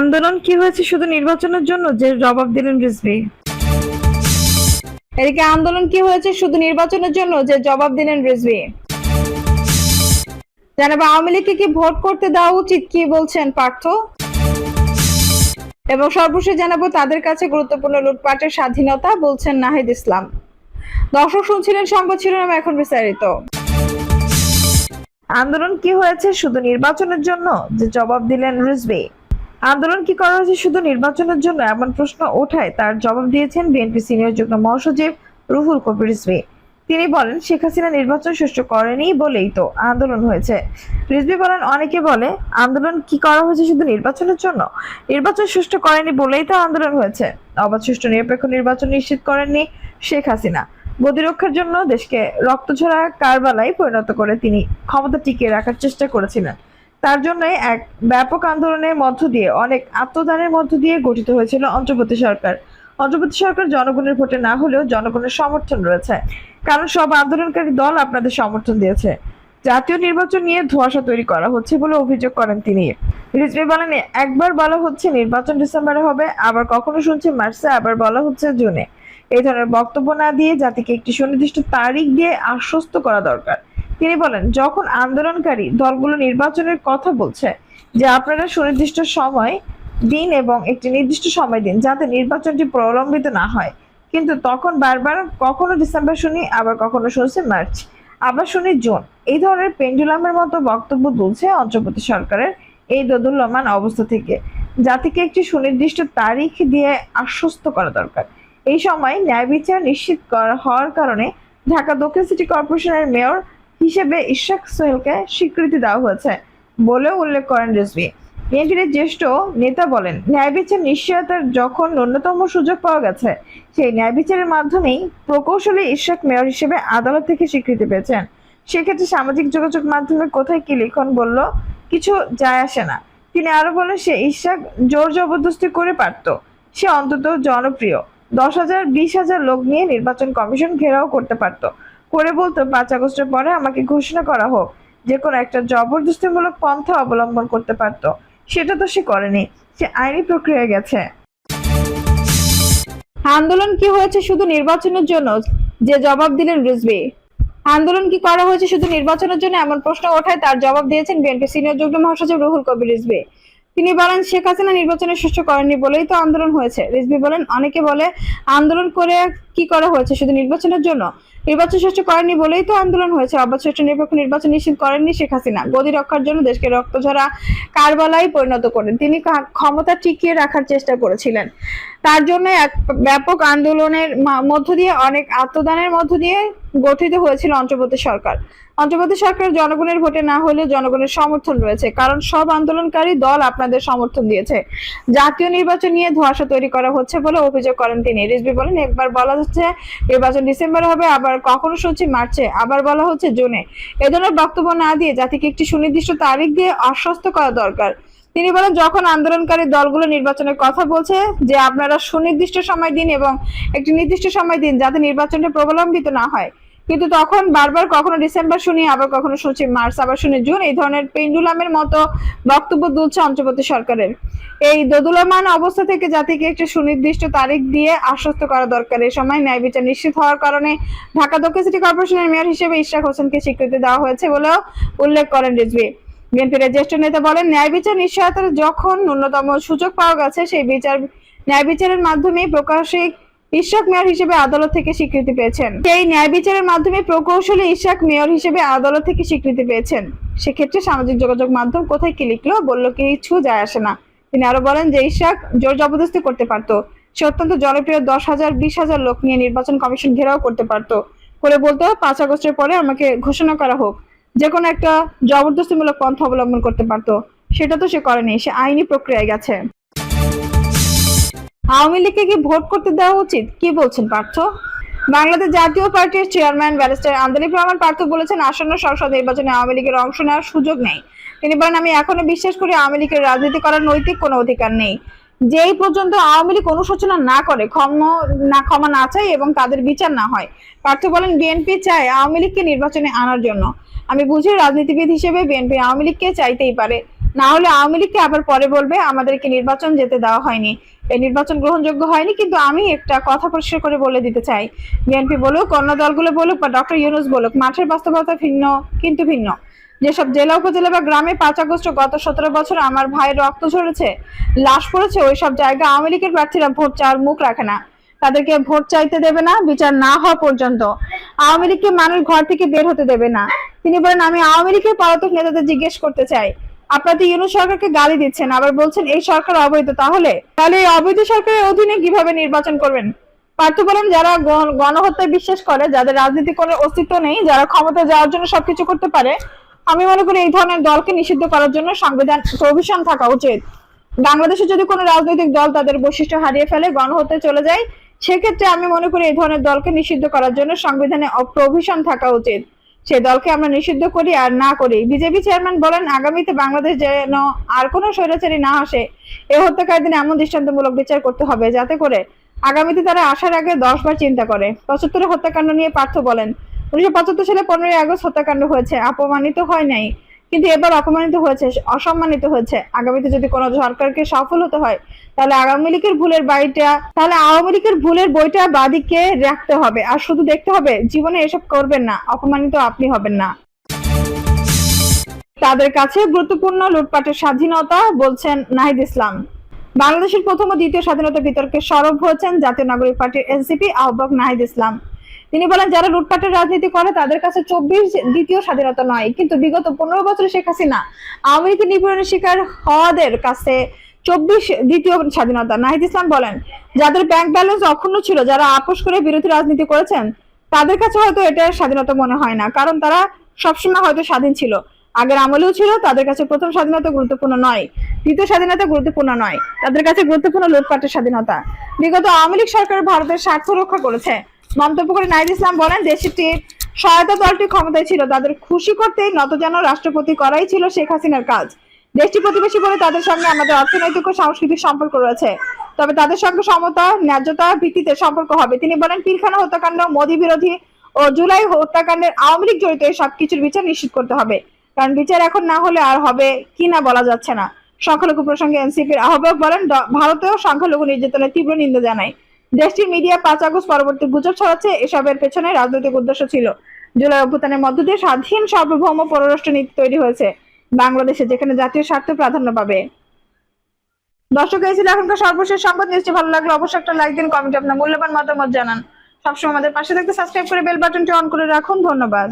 আন্দোলন কি হয়েছে শুধু নির্বাচনের জন্য? যে জবাব দিলেন রিজভি। এদিকে আন্দোলন কি হয়েছে শুধু নির্বাচনের জন্য? যে জবাব দিলেন রিজভি। জানাব, আওয়ামী লীগকে কি ভোট করতে দেওয়া উচিত কি বলছেন পার্থ? এবং সর্বশেষ জানাব, তাদের কাছে গুরুত্বপূর্ণ লুটপাটের স্বাধীনতা বলছেন নাহিদ ইসলাম। দর্শক শুনছিলেন সংবাদ শিরোনাম এখন বিস্তারিত। আন্দোলন কি হয়েছে শুধু নির্বাচনের জন্য? যে জবাব দিলেন রিজভি। আন্দোলন কি করা হয়েছে শুধু নির্বাচনের জন্য এমন প্রশ্ন ওঠায় তার জবাব দিয়েছেন বিএনপি সিনিয়র যুগ্ম মহাসচিব রুহুল কবির রিজভি তিনি বলেন, শেখ হাসিনা নির্বাচন সুষ্ঠু করেনি বলেই তো আন্দোলন হয়েছে। রিজভি বলেন, অনেকে বলে, আন্দোলন কি করা হয়েছে শুধু নির্বাচনের জন্য? নির্বাচন সুষ্ঠু করেনি বলেই তো আন্দোলন হয়েছে। অবাধ সুষ্ঠু নিরপেক্ষ নির্বাচন নিশ্চিত করেননি শেখ হাসিনা। গতিরক্ষার জন্য দেশকে রক্তঝরা কারবালায় পরিণত করে তিনি ক্ষমতা টিকিয়ে রাখার চেষ্টা করেছিলেন। তার জন্যই এক ব্যাপক আন্দোলনের মধ্য দিয়ে, অনেক আত্মদানের মধ্য দিয়ে গঠিত হয়েছিল অন্তর্বর্তী সরকার। অন্তর্বর্তী সরকার জনগণের ভোটে না হলেও জনগণের সমর্থন রয়েছে। কারণ সব আন্দোলনকারী দল আপনাদের সমর্থন দিয়েছে। জাতীয় নির্বাচন নিয়ে ধোঁয়াশা তৈরি করা হচ্ছে বলে অভিযোগ করেন তিনি। রিজভি বলেন, একবার বলা হচ্ছে নির্বাচন ডিসেম্বরে হবে, আবার কখনো শুনছি মার্চে, আবার বলা হচ্ছে জুনে। এই ধরনের বক্তব্য না দিয়ে জাতিকে একটি সুনির্দিষ্ট তারিখ দিয়ে আশ্বস্ত করা দরকার। তিনি বলেন, যখন আন্দোলনকারী দলগুলো নির্বাচনের কথা বলছে যে আপনারা সুনির্দিষ্ট সময় দিন এবং একটি নির্দিষ্ট সময় দিন যাতে নির্বাচনটি প্রলম্বিত না হয়, কিন্তু তখন বারবার কখনো ডিসেম্বর শুনি, আবার কখনো শুনছি মার্চ, আবার শুনি জুন। এই ধরনের পেন্ডুলামের মতো বক্তব্য তুলছে অন্তর্বর্তী সরকারের এই দোদুল্যমান অবস্থা থেকে। জাতিকে একটি সুনির্দিষ্ট তারিখ দিয়ে আশ্বস্ত করা দরকার। এই সময় ন্যায় বিচার নিশ্চিত হওয়ার কারণে ঢাকা দক্ষিণ সিটি কর্পোরেশনের মেয়র হিসেবে ইশাক সোহেলকে স্বীকৃতি দেওয়া হয়েছে বলেও উল্লেখ করেন রিজভি। বিএনপির জ্যেষ্ঠ নেতা বলেন, ন্যায় বিচার নিশ্চয়তার যখন ন্যূনতম সুযোগ পাওয়া গেছে, সেই ন্যায় বিচারের মাধ্যমেই প্রকৌশলী ইশাক মেয়র হিসেবে আদালত থেকে স্বীকৃতি পেয়েছেন। সেক্ষেত্রে সামাজিক যোগাযোগ মাধ্যমে কোথায় কি লিখন বলল কিছু যায় আসে না। তিনি আরও বলেন, সে ইশাক জোর জবরদস্তি করে পারত। সে অন্তত জনপ্রিয়। দশ হাজার, বিশ হাজার লোক নিয়ে নির্বাচন কমিশন ঘেরাও করতে পারত। করে বলতো, পাঁচ আগস্টের পরে আমাকে ঘোষণা করা হোক যে কোনো একটা জবরদস্তিমূলক পন্থা অবলম্বন করতে পারত। সেটা তো সে করেনি, সে আইনি প্রক্রিয়া গেছে। আন্দোলন কি হয়েছে শুধু নির্বাচনের জন্য? যে জবাব দিলেন রিজভি। আন্দোলন কি করা হয়েছে শুধু নির্বাচনের জন্য? এমন প্রশ্ন ওঠায় তার জবাব দিয়েছেন বিএনপি সিনিয়র যুগ্ম মহাসচিব রুহুল কবির রিজভি। তিনি বলেন, শেখ হাসিনা নির্বাচনে সুষ্ঠু করেননি বলেই তো আন্দোলন হয়েছে। রিজভি বলেন, অনেকে বলে, আন্দোলন করে কি করা হয়েছে শুধু নির্বাচনের জন্য? নির্বাচন সুষ্ঠু করেননি বলেই তো আন্দোলন হয়েছে। অবাধ সুষ্ঠু নিরপেক্ষ নির্বাচন নিশ্চিত করেননি শেখ হাসিনা। গদি রক্ষার জন্য দেশকে রক্তঝরা কারবালায় পরিণত করেন। তিনি ক্ষমতা টিকিয়ে রাখার চেষ্টা করেছিলেন। তার জন্য এক ব্যাপক আন্দোলনের মধ্য দিয়ে অনেক আত্মদানের মধ্য দিয়ে গঠিত হয়েছিল অন্তর্বর্তী সরকার। অন্তর্বর্তী সরকার জনগণের ভোটে না হলেও জনগণের সমর্থন রয়েছে। কারণ সব আন্দোলনকারী দল আপনাদের সমর্থন দিয়েছে। জাতীয় নির্বাচন নিয়ে ধোঁয়াশা তৈরি করা হচ্ছে বলে অভিযোগ করেন তিনি। রিজবি বলেন, একবার বলা হচ্ছে নির্বাচন ডিসেম্বরে হবে, আবার কখনো শুনছি মার্চে আবার বলা হচ্ছে জুনে। এ ধরনের বক্তব্য না দিয়ে জাতিকে একটি সুনির্দিষ্ট তারিখ দিয়ে আশ্বস্ত করা দরকার। তিনি বলেন, যখন আন্দোলনকারী দলগুলো নির্বাচনের কথা বলছে যে আপনারা সুনির্দিষ্ট সময় দিন এবং একটি নির্দিষ্ট সময় দিন যাতে নির্বাচনটা প্রবলম্বিত না হয় কিন্তু তখন বারবার কখনো ডিসেম্বর শুনি, আবার কখনো শুনছি মার্চ, আবার শুনি জুন। এই ধরনের পেন্ডুলামের মতো বক্তব্য তুলছে অন্তর্বর্তী সরকারের। এই দোদুলমান অবস্থা থেকে জাতিকে একটি সুনির্দিষ্ট তারিখ দিয়ে আশ্বস্ত করা দরকার। এই সময় ন্যায় বিচার নিশ্চিত হওয়ার কারণে ঢাকা দক্ষিণ সিটি কর্পোরেশনের মেয়র হিসেবে ইশরাক হোসেনকে স্বীকৃতি দেওয়া হয়েছে বলেও উল্লেখ করেন রিজভি। বিএনপির জ্যেষ্ঠ নেতা বলেন, ন্যায় বিচার নিশ্চয়তার যখন ন্যূনতম সুযোগ পাওয়া গেছে, সেই বিচার, ন্যায় বিচারের মাধ্যমে প্রকাশিক ইশাক মেয়র হিসেবে আদালত থেকে স্বীকৃতি পেয়েছেন। সেই ন্যায় বিচারের মাধ্যমে প্রকৌশলী ইশাক মেয়র হিসেবে আদালত থেকে স্বীকৃতি পেয়েছেন। সেক্ষেত্রে সামাজিক যোগাযোগ মাধ্যম কোথায় কি লিখলো বলল কিছু যায় আসে না। তিনি আরও বলেন যে ইশাক জোর জবরদস্তি করতে পারতো। সে অত্যন্ত জনপ্রিয় দশ হাজার, বিশ হাজার লোক নিয়ে নির্বাচন কমিশন ঘেরাও করতে পারতো। করে বলতো, পাঁচ আগস্টের পরে আমাকে ঘোষণা করা হোক। যে কোনো একটা জবরদস্তিমূলক পন্থা অবলম্বন করতে পারতো। সেটা তো সে করেনি, সে আইনি প্রক্রিয়ায় গেছে। আওয়ামী লীগকে কি ভোট করতে দেওয়া উচিত? কি বলছেন পার্থ? বাংলাদেশ জাতীয় পার্টির চেয়ারম্যান ব্যারিস্টার আন্দোলিক রহমান পার্থ বলেছেন, আসন্ন সংসদ নির্বাচনে আওয়ামী লীগের অংশ নেওয়ার সুযোগ নেই। তিনি বলেন, আমি এখনও বিশ্বাস করি আওয়ামী লীগের রাজনীতি করার নৈতিক কোনো অধিকার নেই। যেই পর্যন্ত আওয়ামী লীগ অনুশোচনা না করে, ক্ষমা না ক্ষমা না চায় এবং তাদের বিচার না হয়, পার্থ বলেন, বিএনপি চায় আওয়ামী লীগকে নির্বাচনে আনার জন্য। আমি বুঝি রাজনীতিবিদ হিসেবে বিএনপি আওয়ামী লীগকে চাইতেই পারে। না হলে আওয়ামী লীগকে আবার পরে বলবে, আমাদেরকে নির্বাচন যেতে দেওয়া হয়নি। নির্বাচন গ্রহণযোগ্য হয়নি, কিন্তু আমি একটা কথা পরিষ্কার করে বলে দিতে চাই। বিএনপি বলুক, অন্য দলগুলো বলুক বা ডক্টর ইউনুস বলুক, মাঠের বাস্তবতা ভিন্ন, কিন্তু ভিন্ন। যেসব জেলা, উপজেলা বা গ্রামে পাঁচ আগস্ট গত সতেরো বছর আমার ভাইয়ের রক্ত ঝরেছে, লাশ পড়েছে ওই সব জায়গা আওয়ামী লীগের প্রার্থীরা ভোট চাওয়ার মুখ রাখে না। তাদেরকে ভোট চাইতে দেবে না, বিচার না হওয়া পর্যন্ত। আওয়ামী লীগকে মানুষ ঘর থেকে বের হতে দেবে না। তিনি বলেন, আমি আওয়ামী লীগের পলাতক নেতাদের জিজ্ঞেস করতে চাই। আপনারা তো ইউনুস সরকারকে গালি দিচ্ছেন, আবার বলছেন এই সরকার অবৈধ, তাহলে? তাহলে এই অবৈধ সরকারের অধীনে কীভাবে নির্বাচন করবেন? পার্থ বলেন, যারা গণহত্যায় বিশ্বাস করে, যাদের রাজনীতি কোনো অস্তিত্ব নেই, যারা ক্ষমতা যাওয়ার জন্য সবকিছু করতে পারে, আমি মনে করি এই ধরনের দলকে নিষিদ্ধ করার জন্য সংবিধান প্রভিশন থাকা উচিত। বাংলাদেশে যদি কোনো রাজনৈতিক দল তাদের বৈশিষ্ট্য হারিয়ে ফেলে, গণহত্যায় চলে যায়, সেক্ষেত্রে আমি মনে করি এই ধরনের দলকে নিষিদ্ধ করার জন্য সংবিধানে প্রভিশন থাকা উচিত। সেই দলকে আমরা নিষিদ্ধ করি আর না করি। বিজেপি চেয়ারম্যান বলেন, আগামীতে বাংলাদেশ যেন আর কোনো স্বৈরাচারী না আসে, এ হত্যাকারীদের এমন দৃষ্টান্তমূলক বিচার করতে হবে যাতে করে আগামীতে তারা আসার আগে দশ বার চিন্তা করে। পঁচাত্তরের হত্যাকাণ্ড নিয়ে পার্থ বলেন, উনিশশো পঁচাত্তর সালে পনেরোই আগস্ট হত্যাকাণ্ড হয়েছে, অপমানিত হয় নাই। কিন্তু এবার অপমানিত হয়েছে, অসম্মানিত হয়েছে। আগামীতে যদি কোনো সরকারকে সফল হতে হয়, তাহলে আওয়ামী লীগের ভুলের বাড়িটা, তাহলে আওয়ামী লীগের ভুলের বইটা বাদিকে রাখতে হবে। আর শুধু দেখতে হবে, জীবনে এসব করবেন না, অপমানিত আপনি হবেন না। তাদের কাছে গুরুত্বপূর্ণ লুটপাটের স্বাধীনতা বলছেন নাহিদ ইসলাম। বাংলাদেশের প্রথম ও দ্বিতীয় স্বাধীনতা বিতর্কে সরব হয়েছেন জাতীয় নাগরিক পার্টির এনসিপি আহ্বায়ক নাহিদ ইসলাম। তিনি বলেন, যারা লুটপাটের রাজনীতি করে, তাদের কাছে চব্বিশ দ্বিতীয় স্বাধীনতা নয়। কিন্তু বিগত পনেরো বছরে শেখ হাসিনা আওয়ামী লীগের নিপীড়নের শিকার হওয়াদের কাছে চব্বিশ দ্বিতীয় স্বাধীনতা। নাহিদ ইসলাম বলেন, যাদের ব্যাংক ব্যালেন্স অক্ষুণ্ণ ছিল, যারা আপোষ করে বিরোধী রাজনীতি করেছেন, তাদের কাছে হয়তো এটা স্বাধীনতা মনে হয় না, কারণ তারা সবসময় হয়তো স্বাধীন ছিল। আগের আমলেও ছিল, তাদের কাছে প্রথম স্বাধীনতা গুরুত্বপূর্ণ নয়, দ্বিতীয় স্বাধীনতা গুরুত্বপূর্ণ নয়, তাদের কাছে গুরুত্বপূর্ণ লুটপাটের স্বাধীনতা। বিগত আওয়ামী লীগ সরকার ভারতের স্বার্থ রক্ষা করেছে। মন্তব্য করে নাইদ ইসলাম বলেন, দেশটির সহায়তা দলটি ক্ষমতায় ছিল, তাদের খুশি করতেই যেন রাষ্ট্রপতি করাই ছিল শেখ হাসিনার কাজ। দেশটি প্রতিবেশী বলে তাদের সঙ্গে আমাদের অর্থনৈতিক ও সাংস্কৃতিক সম্পর্ক রয়েছে, তবে তাদের সঙ্গে সমতা, ন্যায্যতা ভিত্তিতে সম্পর্ক হবে। তিনি বলেন, পিলখানা হত্যাকাণ্ড, মোদী বিরোধী ও জুলাই হত্যাকাণ্ডের আওয়ামী লীগ জড়িত এই সবকিছুর বিচার নিশ্চিত করতে হবে, কারণ বিচার এখন না হলে আর হবে কি না বলা যাচ্ছে না। সংখ্যালঘু প্রসঙ্গে এনসিপির আহ্বায়ক বলেন ভারতেও সংখ্যালঘু নির্যাতনের তীব্র নিন্দা জানায়। দেশটির মিডিয়া পাঁচ আগস্ট পরবর্তী গুজব ছড়াচ্ছে, এসবের পেছনে রাজনৈতিক উদ্দেশ্য ছিল। জুলাই অভ্যুত্থানের মধ্য দিয়ে স্বাধীন সার্বভৌম পররাষ্ট্র নীতি তৈরি হয়েছে, বাংলাদেশে যেখানে জাতীয় স্বার্থ প্রাধান্য পাবে। দর্শক, এই ছিল এখনকার সর্বশেষ সংবাদ। নিশ্চয়ই ভালো লাগল অবশ্যই একটা লাইক দিন কমেন্ট আপনার মূল্যবান মতামত জানান। সবসময় আমাদের পাশে থাকতে সাবস্ক্রাইব করে বেল বাটনটি অন করে রাখুন। ধন্যবাদ।